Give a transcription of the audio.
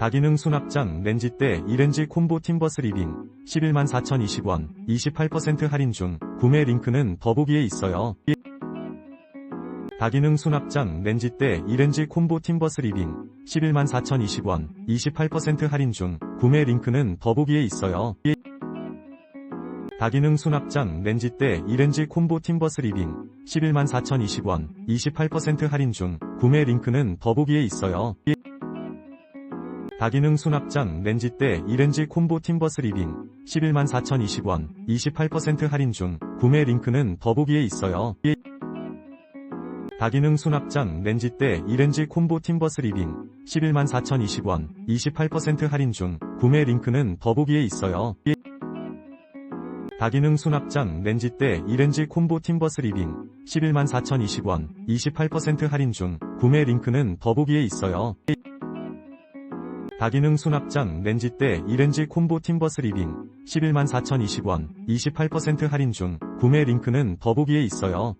다기능 수납장 렌지대 2렌지 콤보 팀버스 리빙 11만 4,020원 28% 할인 중 구매 링크는 더보기에 있어요. 다기능 수납장 렌지대 2렌지 콤보 팀버스 리빙 11만 4,020원 28% 할인 중 구매 링크는 더보기에 있어요. 다기능 수납장 렌지대 2렌지 콤보 팀버스 리빙 11만 4,020원 28% 할인 중 구매 링크는 더보기에 있어요. 다기능 수납장 렌지대 2렌지 콤보 팀버스 리빙 11만 4,020원 28% 할인 중 구매 링크는 더보기에 있어요. 다기능 수납장 렌지대 2렌지 콤보 팀버스 리빙 11만 4,020원 28% 할인 중 구매 링크는 더보기에 있어요. 다기능 수납장 렌지대 2렌지 콤보 팀버스 리빙 11만 4,020원 28% 할인 중 구매 링크는 더보기에 있어요. 다기능 수납장 렌지대 2렌지 콤보 팀버스 리빙 11만 4,020원 28% 할인 중 구매 링크는 더보기에 있어요.